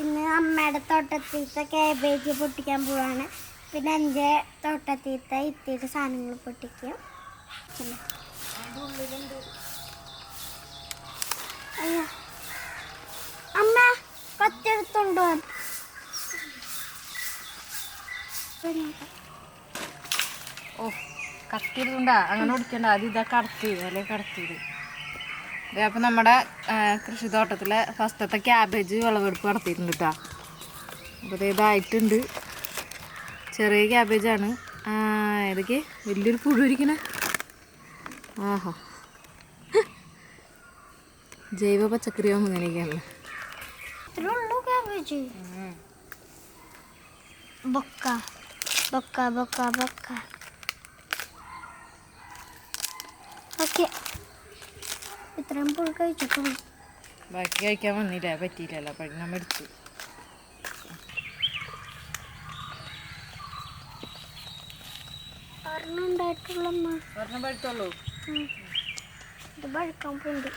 ഇന്ന് അമ്മയുടെ തോട്ടത്തിലത്തെ കാബേജ് പൊട്ടിക്കാൻ പോവാണ്. പിന്നെ എന്റെ തോട്ടത്തിലത്തെ ഇത്തിരി സാധനങ്ങൾ പൊട്ടിക്കും. അമ്മ പത്തെടുത്തുണ്ടോ ഓ കത്തിരുണ്ടാ അങ്ങനെ ഓടിക്കണ്ട അത് ഇതാ കടത്തി അല്ലെ കടത്തിയത്? ദേ അപ്പം നമ്മുടെ കൃഷിത്തോട്ടത്തിലെ ഫസ്റ്റത്തെ ക്യാബേജ് വിളവെടുപ്പ് നടത്തിയിട്ടുണ്ട് കേട്ടോ അപ്പോൾ ഇതായിട്ടുണ്ട്. ചെറിയ ക്യാബേജാണ് ആ ഏതൊക്കെ? വലിയൊരു പുഴു ഇരിക്കണേ. ആഹാ. ജൈവ പച്ചക്കറിയാകുമ്പോൾ ഇങ്ങനെയൊക്കെയാണ് ഇത്രേ ഉള്ളൂ കാബേജ് ബൊക്ക ബൊക്ക ബൊക്ക ബൊക്ക. ഓക്കെ. ഇത്രയും പുഴു കഴിച്ചിട്ടുള്ളൂ. ബാക്കി കഴിക്കാൻ വന്നില്ല പറ്റിയില്ലല്ലോ അപ്പം നമ്മൾ എടുത്തു ഒരെണ്ണം ഉണ്ടായിട്ടുള്ളമ്മ. ഒരെണ്ണം പഴുത്തുള്ളൂ? ഇത് പഴുക്കാൻ പോണ്ട്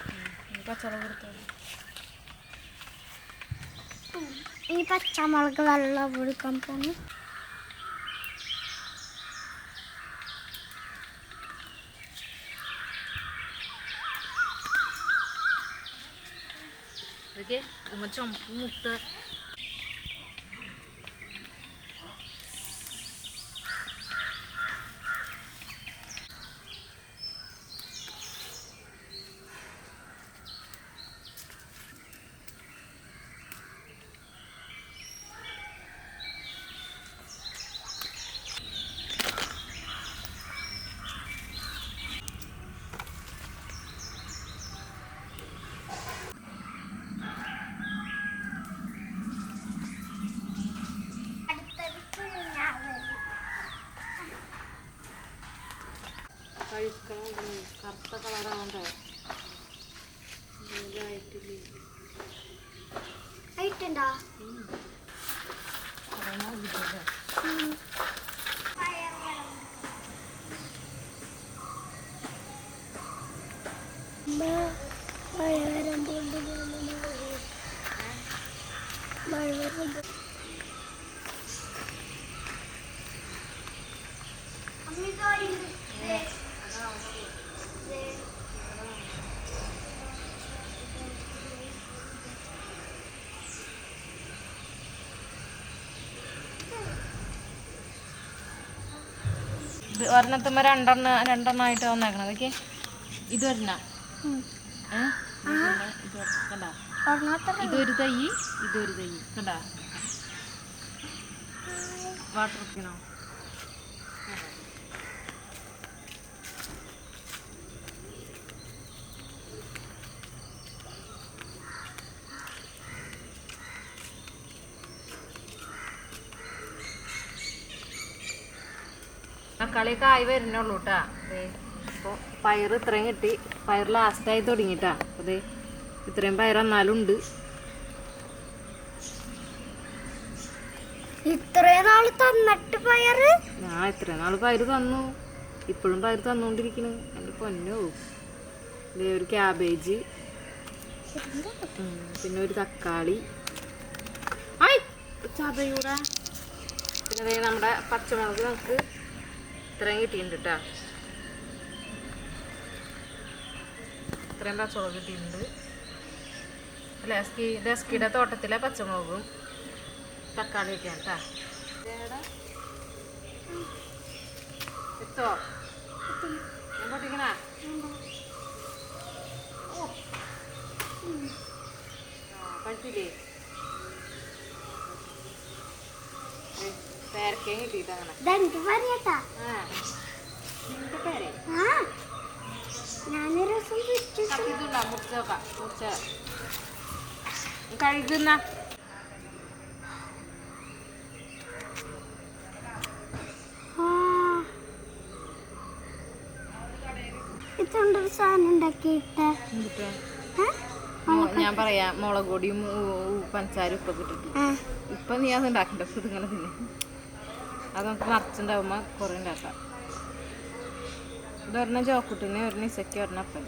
ഈ പച്ചമുളക് വെള്ളം ഒഴുക്കാൻ പോണു 되게 뭔가 좀 묵묵한 കറുത്ത കളറാവണ്ടേ ആയിട്ടുണ്ടോ? മഴ വരുന്നുണ്ട് ഇത് ഒരെണ്ണത്തുമ്പോ രണ്ടെണ്ണ രണ്ടെണ്ണമായിട്ട് വന്നേക്കണം അതൊക്കെ ഇത് ഒരെണ്ണ. കണ്ടാ? ഇതൊരു തൈ ഇതൊരു തൈ. കണ്ടാ? വാട്ടർ വെക്കണോ തക്കാളിയൊക്കെ ആയി വരുന്നുള്ളൂ കേട്ടാ അപ്പോൾ പയർ ഇത്രയും കിട്ടി. പയർ ലാസ്റ്റായി തുടങ്ങിട്ടാ. അതെ ഇത്രയും പയർ എന്നാലും ഉണ്ട്. ഇത്രയും തന്നിട്ട് പയറ്? ഞാൻ ഇത്ര നാൾ പയർ തന്നു. ഇപ്പോഴും പയർ തന്നുകൊണ്ടിരിക്കണ് എന്റെ പൊന്നോ. ഇതേ ഒരു ക്യാബേജ് പിന്നെ ഒരു തക്കാളി. ആയ് ചതയൂടാ. പിന്നെ നമ്മുടെ പച്ചമുളക് നമുക്ക് ഇത്രയും കിട്ടിയിട്ടുണ്ട് കേട്ടോ ഇത്രയും പച്ചമുളക് കിട്ടിയിട്ടുണ്ട്. അല്ല ലസ്കിയുടെ തോട്ടത്തിലെ പച്ചമുളകും തക്കാളിയൊക്കെയാണ് കേട്ടോ എത്തോ ഞാൻ പേരക്കയും കിട്ടിയിട്ട് അങ്ങനെ ഇതെനിക്ക് പറയട്ടാ നിന്റെ പേരെ? ഞാനൊരു കത്തിട്ടുണ്ടോ മുറിച്ച് നോക്കാം. മുറിച്ച്. കഴുകുന്ന. ആ. ഇതുകൊണ്ടൊരു സാധനം ഉണ്ടാക്കിയിട്ട്. ഞാൻ പറയാം മുളക് പൊടിയും ഇപ്പൊ പഞ്ചസാര ഉപ്പൊക്കെ ഇട്ടിട്ട്. ആ. നീ അത് ഉണ്ടാക്കണ്ട. ഇങ്ങനെ തിന്നെ. അത് നമുക്ക് മറച്ചുണ്ടാവുമ്പോൾ കുറേ ഉണ്ടാക്കാം. ഇതൊരെണ്ണം ചോക്കുട്ടിന് ഒരെണ്ണം ഇസക്കി ഒരെണ്ണം അപ്പം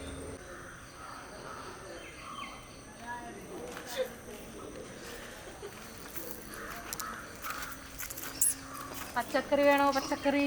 പച്ചക്കറി വേണോ? പച്ചക്കറി.